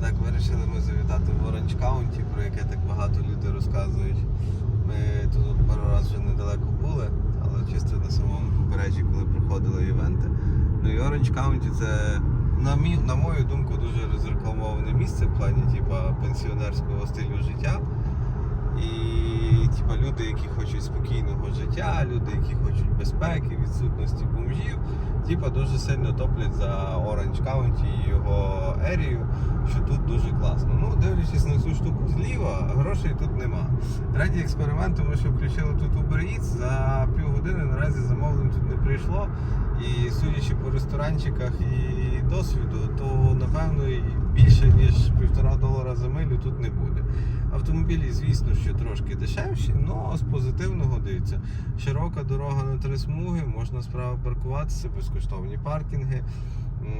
Так, вирішили ми завітати в Оранж Каунті, про яке так багато людей розказують. Ми тут пару разів вже недалеко були, але чисто на самому побережжі, коли проходили івенти. Ну і Оранж Каунті це, на, мій, на мою думку, дуже розрекламоване місце в плані типа, пенсіонерського стилю життя. І типа, люди, які хочуть спокійного життя, люди, які хочуть безпеки, відсутності бомжів, типа дуже сильно топлять за Оранж Каунті і його ерію, що тут дуже класно. Ну, дивлячись на цю штуку зліва, грошей тут нема. Раді експерименту ми ще включили тут Uber Eats, за півгодини наразі замовлень тут не прийшло. І судячи по ресторанчиках і досвіду, то напевно більше ніж півтора долара за милю тут не буде. Автомобілі, звісно, що трошки дешевші, але з позитивного дивіться. Широка дорога на три смуги, можна справа паркуватися, безкоштовні паркінги.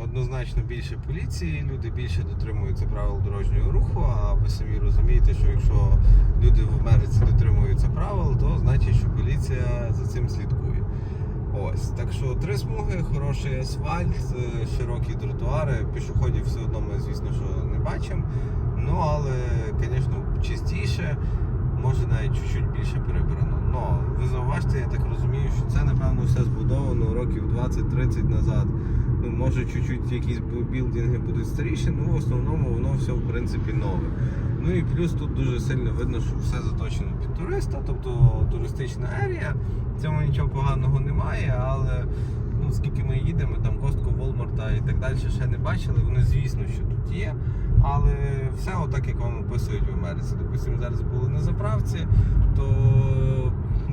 Однозначно більше поліції, люди більше дотримуються правил дорожнього руху. А ви самі розумієте, що якщо люди в Америці дотримуються правил, то значить, що поліція за цим слідкує. Ось, так що три смуги, хороший асфальт, е, широкі тротуари, пішоходів все одно ми, звісно, що не бачимо. Ну, але, звісно, чистіше, може навіть чуть-чуть більше прибрано. Но ви зауважте, я так розумію, що це, напевно, все збудовано років 20-30 назад. Ну, може, чуть-чуть якісь білдинги будуть старіші, ну в основному воно все в принципі нове. Ну і плюс тут дуже сильно видно, що все заточено туриста, тобто туристична ерія. В цьому нічого поганого немає, але ну, скільки ми їдемо, там Костко, Волмарта і так далі ще не бачили. Вони, звісно, що тут є. Але все отак, як вам описують в Америці. Допустимо, зараз були на заправці, то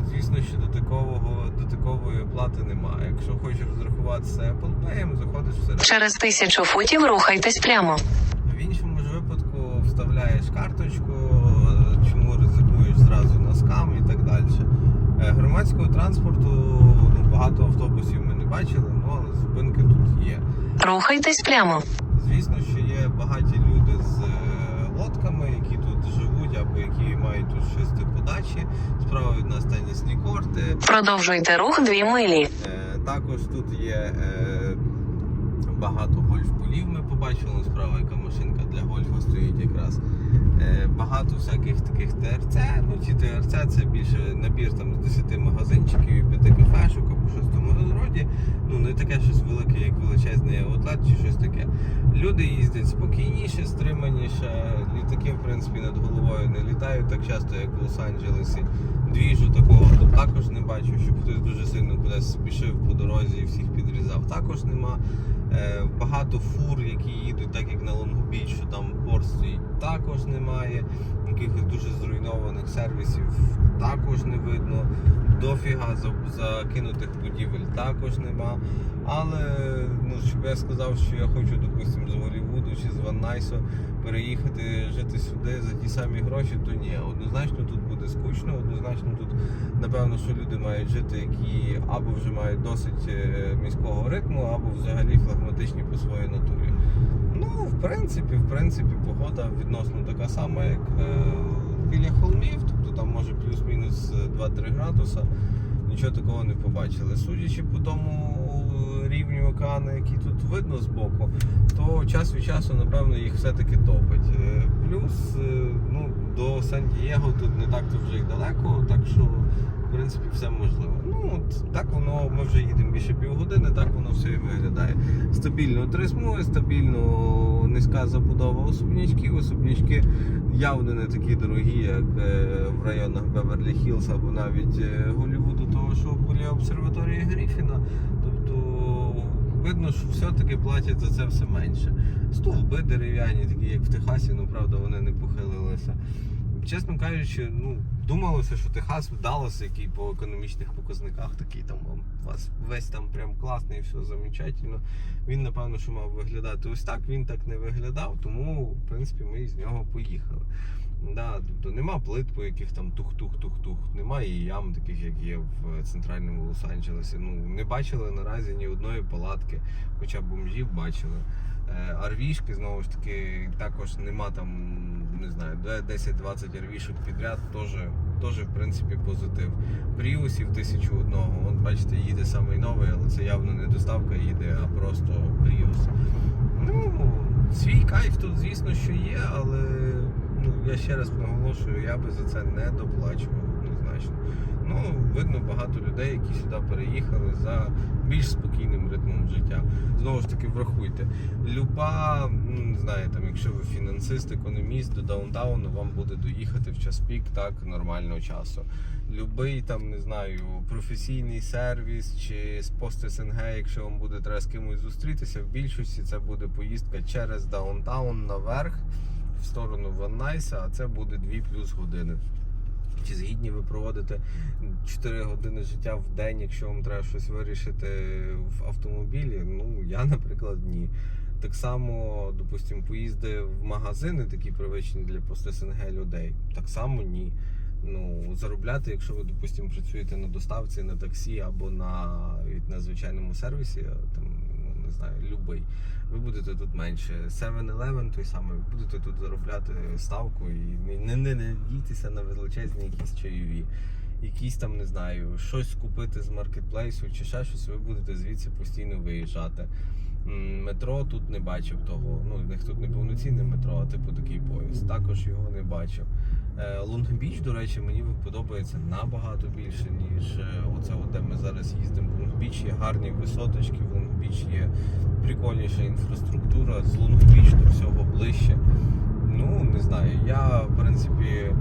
звісно, що до такого до такової оплати немає. Якщо хочеш розрахуватися Apple Pay, заходиш всередину. Через тисячу футів рухайтесь прямо. В іншому ж випадку вставляєш карточку, зразу на скам і так далі. Е, Громадського транспорту ну, багато автобусів ми не бачили, ну, але зупинки тут є. Рухайтесь прямо. Звісно, що є багаті люди з е, лодками, які тут живуть або які мають тут щось типу дачі. Справа від нас тенісні корти. Продовжуйте рух дві милі. Е, Також тут є багато гольф-полів. Ми побачили справа, яка машинка для гольфу стоїть якраз. Е, Багато всяких таких ТРЦ. Ну ці ТРЦ це більше набір там з 10 магазинчиків і 5 кафешок або щось в тому роді. Ну не таке щось велике, як величезний аутлет чи щось таке. Люди їздять спокійніше, стриманіше. Літаки, в принципі, над головою не літають так часто, як в Лос-Анджелесі. Двіжу такого тут також не бачу, щоб хтось дуже сильно кудись спішив по дорозі і всіх підрізав. Також нема. Е, багато фур, які їдуть, так як на Лонгбіч, що там порт також немає. Якихось дуже зруйнованих сервісів також не видно. Дофіга закинутих будівель також нема. Але ну, щоб я сказав, що я хочу, допустимо, з Голлівуду чи з Ван Найсу переїхати жити сюди за ті самі гроші, то ні. Однозначно тут буде скучно, однозначно тут, напевно, що люди мають жити, які або вже мають досить е, міського ритму, або взагалі флегматичні по своїй натурі. Ну, в принципі, в принципі, погода відносно така сама, як е, біля холмів, тобто там може плюс-мінус е, 2-3 градуса. Нічого такого не побачили. Судячи по тому рівню океану, який тут видно збоку, то час від часу, напевно, їх все-таки топить. Е, Плюс е, ну, до Сан-Дієго тут не так то вже й далеко, так що в принципі все можливо. Ну так воно, ми вже їдемо більше півгодини, так воно все і виглядає. Стабільно три стабільно низька забудова особнячків. Особнячки явно не такі дорогі, як е, в районах Беверлі Хіллз або навіть е, Голлівуду, того що біля обсерваторії Гріфіна. Тобто видно, що все-таки платять за це все менше. Стовби дерев'яні, такі як в Техасі, ну правда, вони не похилилися. Чесно кажучи, ну думалося, що Техас вдалося, який по економічних показниках такий там у вас весь там прям класний, все замечательно. Він напевно, що мав виглядати ось так. Він так не виглядав, тому в принципі ми з нього поїхали. Да, тобто нема плит, по яких там тух-тух-тух-тух, немає і ям, таких як є в центральному Лос-Анджелесі. Ну не бачили наразі ні одної палатки, хоча бомжів бачили. Е, Арвішки, знову ж таки, також нема там, не знаю, 10-20 арвішок підряд, теж, в принципі позитив. Пріусів тисячу одного. От бачите, їде самий новий, але це явно не доставка їде, а просто Пріус. Ну, свій кайф тут, звісно, що є, але я ще раз наголошую, я би за це не доплачував однозначно. Ну, видно багато людей, які сюди переїхали за більш спокійним ритмом життя. Знову ж таки, врахуйте, люба, ну, не знаю, там, якщо ви фінансист, економіст, до даунтауну вам буде доїхати в час пік так нормального часу. Любий там, не знаю, професійний сервіс чи з пост СНГ, якщо вам буде треба з кимось зустрітися, в більшості це буде поїздка через даунтаун наверх в сторону Ван Найса, а це буде 2 плюс години. Чи згідні ви проводите 4 години життя в день, якщо вам треба щось вирішити в автомобілі? Ну, я, наприклад, ні. Так само, допустимо, поїзди в магазини, такі привичні для пост СНГ людей. Так само ні. Ну, заробляти, якщо ви, допустимо, працюєте на доставці, на таксі або на, на звичайному сервісі, там, не знаю, любий, ви будете тут менше. 7-Eleven той самий, ви будете тут заробляти ставку і не, не, не надійтеся на величезні якісь чайові. Якісь там, не знаю, щось купити з маркетплейсу чи ще щось, ви будете звідси постійно виїжджати. Метро тут не бачив того. Ну, в них тут не повноцінне метро, а типу такий поїзд. Також його не бачив. Лонгбіч, до речі, мені подобається набагато більше, ніж е, оце, де ми зараз їздимо. В Лонгбіч є гарні висоточки, в Лонгбіч є прикольніша інфраструктура. З Лонгбіч до всього ближче. Ну, не знаю. Я, в принципі,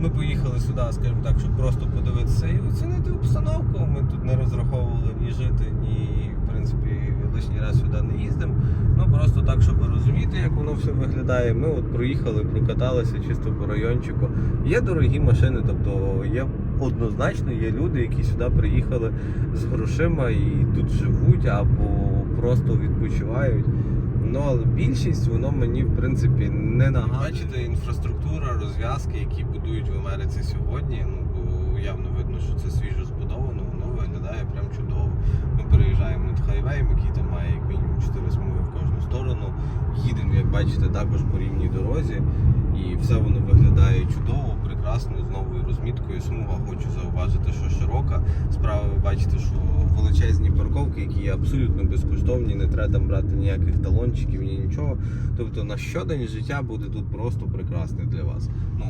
ми поїхали сюди, скажімо так, щоб просто подивитися і оцінити обстановку. Ми тут не розраховували ні жити, ні, в принципі, лишній раз сюди не їздимо. Ну просто так, щоб розуміти, як воно все виглядає. Ми от проїхали, прокаталися чисто по райончику. Є дорогі машини, тобто є однозначно є люди, які сюди приїхали з грошима і тут живуть або просто відпочивають. Ну, але більшість воно мені в принципі не нагадує. Бачите, інфраструктура, розв'язки, які будують в Америці сьогодні. Ну явно видно, що це свіжо збудовано, виглядає прям чудово. Ми переїжджаємо над хайвеєм, який там має як мінімум 4 смуги в кожну сторону. Їдемо, як бачите, також по рівній дорозі. І все воно виглядає чудово, прекрасно, з новою розміткою. Смуга хочу зауважити, що широка. Справа ви бачите, що величезні парковки, які є абсолютно безкоштовні, не треба там брати ніяких талончиків, ні нічого. Тобто на щодень життя буде тут просто прекрасне для вас. Ну,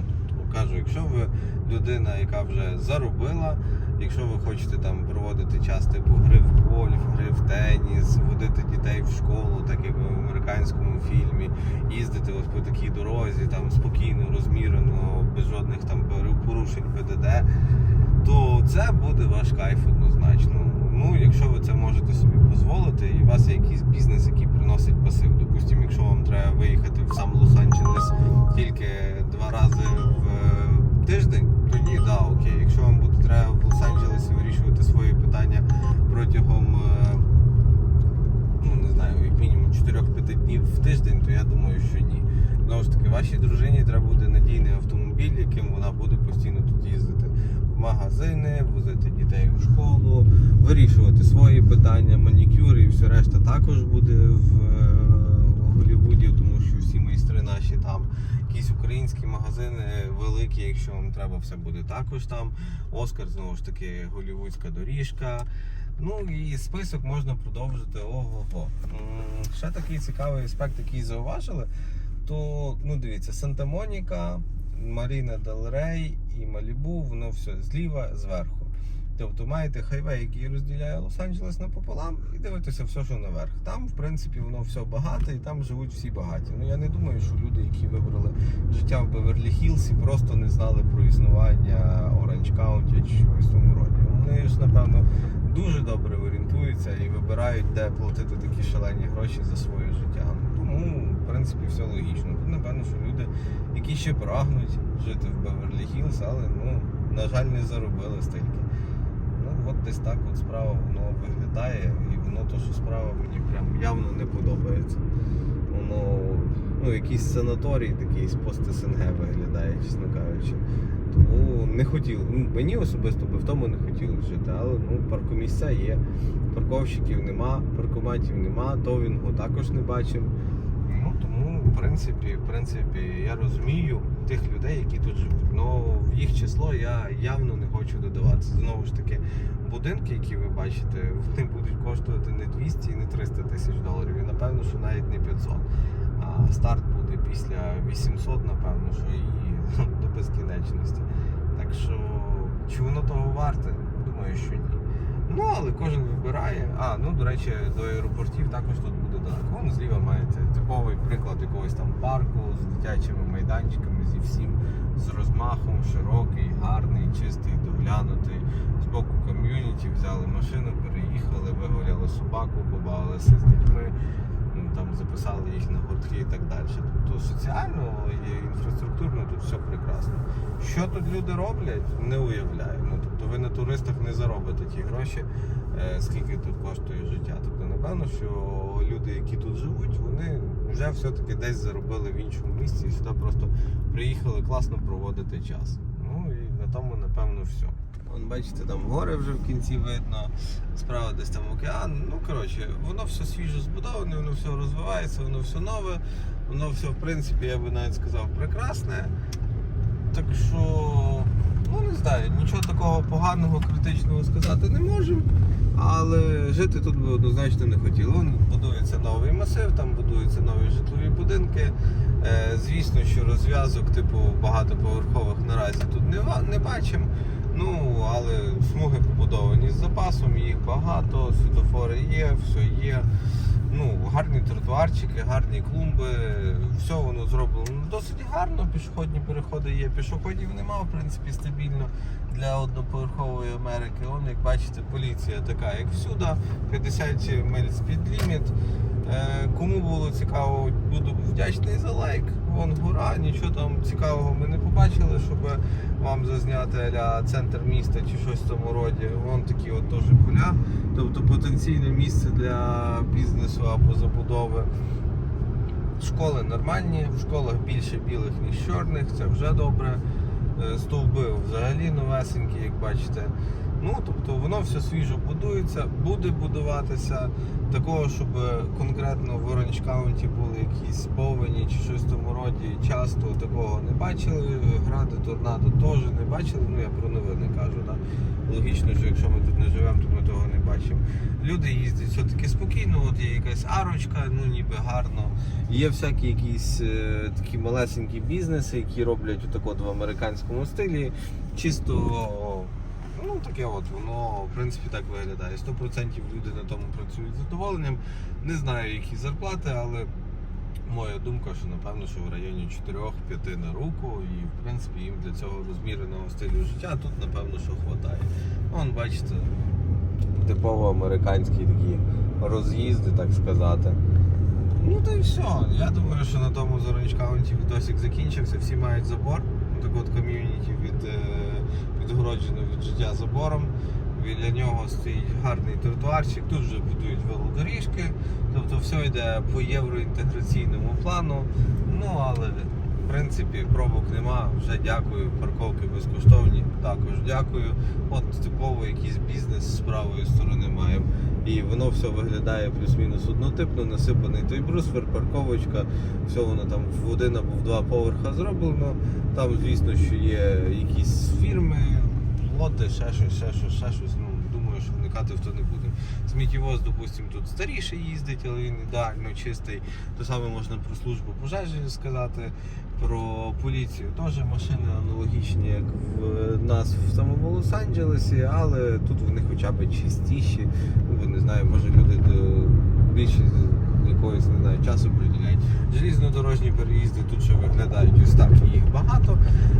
кажу, якщо ви людина, яка вже заробила, якщо ви хочете там проводити час типу гри в гольф, гри в теніс, водити дітей в школу, так як в американському фільмі, їздити ось по такій дорозі, там спокійно, розмірено, без жодних там порушень ПДД, то це буде ваш кайф однозначно. Ну, якщо ви це можете собі дозволити, і у вас є якийсь бізнес, який приносить пасив. Допустимо, якщо вам треба виїхати в сам Лос-Анджелес тільки два рази в е, тиждень, тоді да, окей. Якщо вам буде треба вирішувати свої питання протягом, е, ну не знаю, як мінімум 4-5 днів в тиждень, то я думаю, що ні. Знову ж таки, вашій дружині треба буде надійний автомобіль, яким вона буде постійно тут їздити в магазини, возити дітей у школу, вирішувати свої питання, манікюри і все решта також буде в е, Голлівуді, тому що всі майстри наші там. Якісь українські магазини великі, якщо вам треба, все буде також там. Оскар знову ж таки голівудська доріжка. Ну і список можна продовжити ого-го. Ще такий цікавий аспект, який зауважили, то ну дивіться, Санта-Моніка, Маріна Дел Рей і Малібу, воно все зліва, зверху. Тобто маєте хайвей, який розділяє Лос-Анджелес напополам, і дивитеся все, що наверх. Там, в принципі, воно все багате і там живуть всі багаті. Ну я не думаю, що люди, які вибрали життя в Беверлі Хілсі, просто не знали про існування Оранж Каунті чи щось тому роді. Вони ж, напевно, дуже добре орієнтуються і вибирають, де платити такі шалені гроші за своє життя. Тому, в принципі, все логічно. Тут, напевно, що люди, які ще прагнуть жити в Беверлі Хілс, але ну, на жаль, не заробили стільки. От десь так от справа воно виглядає, і воно то, що справа мені прям явно не подобається. Воно, ну, якийсь санаторій такий з пост СНГ виглядає, чесно кажучи. Тому не хотів. Ну, мені особисто би в тому не хотілося жити, але ну, паркомісця є. Парковщиків нема, паркоматів нема, товінгу також не бачив. Ну тому, в принципі, в принципі, я розумію тих людей, які тут живуть. Но в їх число я явно не хочу додаватися. Знову ж таки, будинки, які ви бачите, вони будуть коштувати не 200 і не 300 тисяч доларів. І напевно, що навіть не 500. А старт буде після 800, напевно, що і до безкінечності. Так що, чи воно того варте? Думаю, що ні. Ну, але кожен вибирає. А, ну до речі, до аеропортів також тут буде далеко. Вон зліва маєте типовий приклад якогось там парку з дитячими майданчиками, зі всім, з розмахом, широкий, гарний, чистий, доглянутий. З боку ком'юніті взяли машину, переїхали, вигуляли собаку, побавилися з дітьми, там записали їх на гуртки і так далі. Тобто соціально і інфраструктурно тут все прекрасно. Що тут люди роблять, не уявляю. Ну тобто ви на туристах не заробите ті гроші, е, скільки тут коштує життя. Тобто, напевно, що люди, які тут живуть, вони вже все-таки десь заробили в іншому місці і сюди просто приїхали класно проводити час. Ну і на тому, напевно, все. Вон, бачите, там гори вже в кінці видно, справа десь там океан. Ну, коротше, воно все свіжо збудоване, воно все розвивається, воно все нове, воно все, в принципі, я би навіть сказав, прекрасне. Так що, ну не знаю, нічого такого поганого, критичного сказати не можемо. Жити тут би однозначно не хотіли. Вон будується новий масив, там будуються нові житлові будинки. Е, звісно, що розв'язок типу багатоповерхових наразі тут не, не бачимо. Ну, але смуги побудовані з запасом, їх багато, світофори є, все є. Ну, гарні тротуарчики, гарні клумби, все воно зроблено досить гарно. Пішохідні переходи є. Пішоходів нема, в принципі, стабільно для одноповерхової Америки. Он, як бачите, поліція така, як всюди, 50 миль спідліміт. Е, Кому було цікаво, буду вдячний за лайк. Вон гора, нічого там цікавого ми не побачили, щоб вам зазняти аля центр міста чи щось в тому роді. Вон такі от теж поля. Тобто потенційне місце для бізнесу або забудови. Школи нормальні, в школах більше білих, ніж чорних, це вже добре. Е, Стовби взагалі новесенькі, як бачите. Ну, тобто воно все свіжо будується, буде будуватися. Такого, щоб конкретно в Orange County були якісь повені чи щось в тому роді, часто такого не бачили. Гради, торнадо теж не бачили. Ну я про новини кажу. Да? Логічно, що якщо ми тут не живемо, то ми того не бачимо. Люди їздять все-таки спокійно, от є якась арочка, ну ніби гарно. Є всякі якісь е, такі малесенькі бізнеси, які роблять отак от в американському стилі. Чисто ну таке от, воно в принципі так виглядає. 100% люди на тому працюють з задоволенням. Не знаю, які зарплати, але моя думка, що напевно, що в районі 4-5 на руку, і в принципі їм для цього розміреного стилю життя тут напевно що хватає. Вон бачите, типово американські такі роз'їзди, так сказати. Ну та й все. Я думаю, що на тому з Orange відосик закінчився. Всі мають забор. Так от ком'юніті від, е, відгороджено від життя забором. Біля нього стоїть гарний тротуарчик, тут вже будують велодоріжки. Тобто все йде по євроінтеграційному плану. Ну але принципі пробок нема. Вже дякую. Парковки безкоштовні. Також дякую. От типово якийсь бізнес з правої сторони маємо. І воно все виглядає плюс-мінус однотипно, насипаний той брусвер, парковочка, все воно там в один або в два поверха зроблено. Там, звісно, що є якісь фірми, лоти, ще щось, ще щось, ще щось. Ну, думаю, що вникати в то не буде. Сміттєвоз, допустимо, тут старіше їздить, але він ідеально чистий. То саме можна про службу пожежі сказати, про поліцію. Теж машини аналогічні, як в нас в самому Лос-Анджелесі, але тут вони хоча б чистіші. Ну, не знаю, може люди більше якогось не знаю, часу приділяють. Желізнодорожні переїзди тут ще виглядають ось так, їх багато.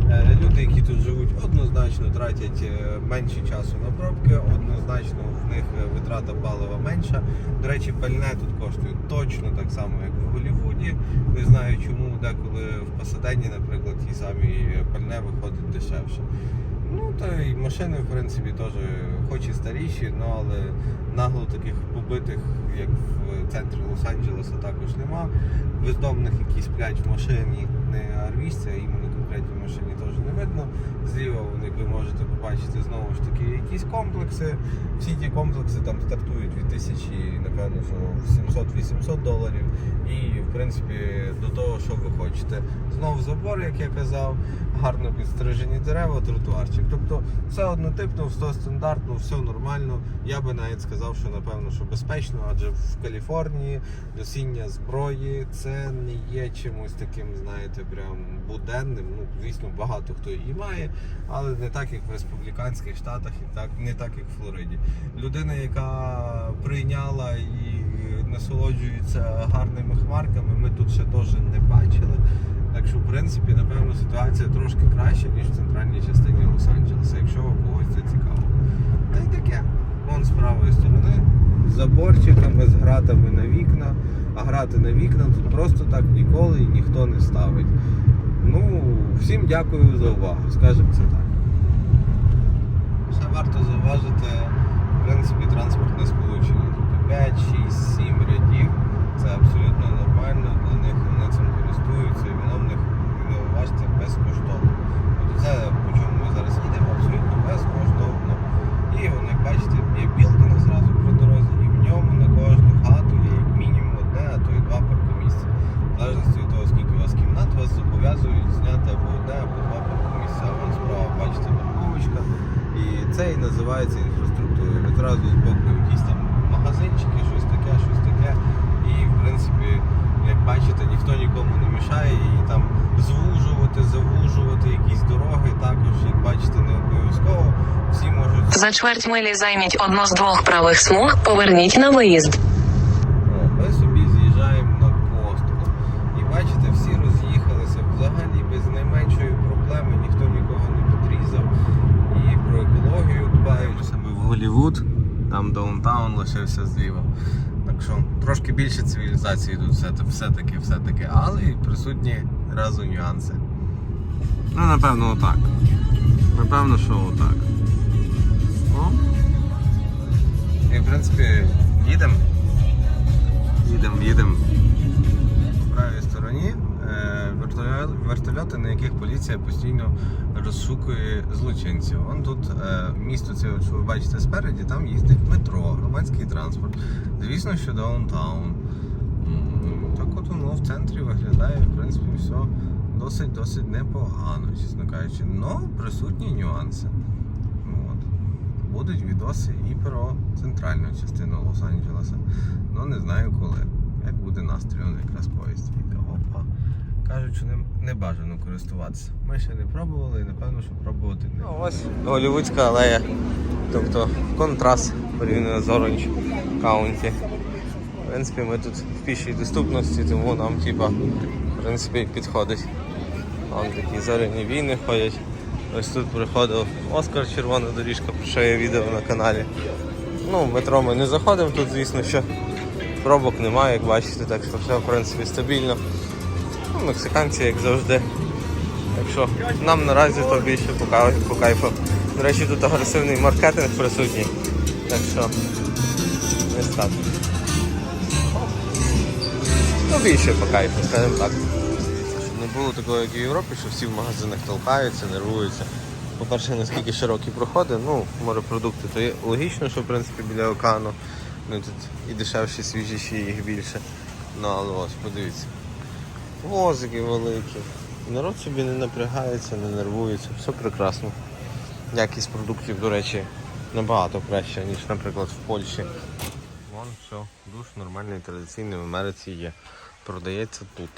Е, Люди, які тут живуть, однозначно тратять е, менше часу на пробки, однозначно в них е, витрата палива менша. До речі, пальне тут коштує точно так само, як в Голлівуді. Не знаю чому деколи в Пасадені, наприклад, ті самі пальне виходить дешевше. Ну та й машини, в принципі, теж хоч і старіші, ну, але нагло таких побитих, як в центрі Лос-Анджелеса, також нема. Бездомних, якісь п'ять в машині, не армійця, а іменно конкретні машині теж не видно. Зліва, як ви можете побачити, знову ж таки якісь комплекси. Всі ті комплекси там стартують від тисячі, напевно, що 700-800 доларів. і, в принципі, до того, що ви хочете. Знов забор, як я казав, гарно підстрижені дерева, тротуарчик. Тобто все однотипно, все стандартно, все нормально. Я би навіть сказав, що напевно, що безпечно, адже в Каліфорнії носіння зброї це не є чимось таким, знаєте, прям буденним. Звісно, багато хто її має, але не так, як в республіканських штатах, і так не так, як в Флориді. Людина, яка прийняла і насолоджується гарними хмарками, ми тут ще теж не бачили. Так що, в принципі, напевно, ситуація трошки краща, ніж в центральній частині Лос-Анджелеса, якщо когось це цікаво. Та й таке. Вон з правої сторони, з заборчиками, з гратами на вікна. А грати на вікна тут просто так ніколи і ніхто не ставить. Ну, всім дякую за увагу, скажімо це так. Ще варто зауважити, в принципі, транспортне сполучення. Тобто 5, 6, 7 рядів. Це абсолютно нормально для них, вони цим користуються і воно в них, ви бачите, безкоштовно. Це, по чому ми зараз їдемо, абсолютно безкоштовно. І воно, як бачите, є білдинг зразу при дорозі, і в ньому на кожну хату є як мінімум одне, а то і два паркомісця. В залежності від того, скільки у вас кімнат, вас зобов'язують зняти або одне, або два паркомісця. А вон справа бачите парковочка. І це і називається інфраструктурою. Відразу з боку якісь там магазинчики, щось таке, щось таке. І в принципі, як бачите, ніхто нікому не мішає і там звужувати, завужувати якісь дороги. Також, як бачите, не обов'язково. Всі можуть За чверть милі займіть одну з двох правих смуг, поверніть на виїзд. О, Ми собі з'їжджаємо на поступ. І бачите, всі роз'їхалися взагалі без найменшої проблеми, ніхто нікого не підрізав. І про екологію дбають. Саме в Голівуд, там даунтаун лишився зліва. Так що трошки більше цивілізації тут все- все-таки, все-таки, але і присутні разу нюанси. Ну, напевно, отак. Напевно, що отак. О. І в принципі, їдемо. Їдемо, їдемо. В правій стороні е, вертольоти, на яких поліція постійно розшукує злочинців. Вон тут е, місто, це, що ви бачите спереді, там їздить метро, громадський транспорт. Звісно, що даунтаун. Так от воно в центрі виглядає, в принципі, все досить-досить непогано, чесно кажучи. Но присутні нюанси. Будуть відоси і про центральну частину Лос-Анджелеса. Ну не знаю коли. Як буде настрій, он якраз поїзд їде. Опа. Кажуть, що ним не бажано користуватися. Ми ще не пробували і напевно, що пробувати не. Ну, ось Голівудська алея. Тобто контраст порівняно з Оранж Каунті. В принципі, ми тут в пішій доступності, тому нам типа, в принципі, підходить. Там такі зоряні війни ходять. Ось тут приходив Оскар Червона доріжка, про що є відео на каналі. Ну, метро ми не заходимо, тут, звісно, що пробок немає, як бачите, так що все в принципі стабільно. Ну, мексиканці, як завжди. Так що нам наразі то більше по, кайфу. До речі, тут агресивний маркетинг присутній. Так що ось так. Ну, більше по кайфу, скажімо так. Було такого, як в Європі, що всі в магазинах толкаються, нервуються. По-перше, наскільки широкі проходи, ну, морепродукти, то є логічно, що в принципі біля океану ну, тут і дешевші, свіжіші, їх більше. Ну, але ось, подивіться. Возики великі. Народ собі не напрягається, не нервується, все прекрасно. Якість продуктів, до речі, набагато краща, ніж, наприклад, в Польщі. Вон все, душ нормальний, традиційний в Америці є. Продається тут.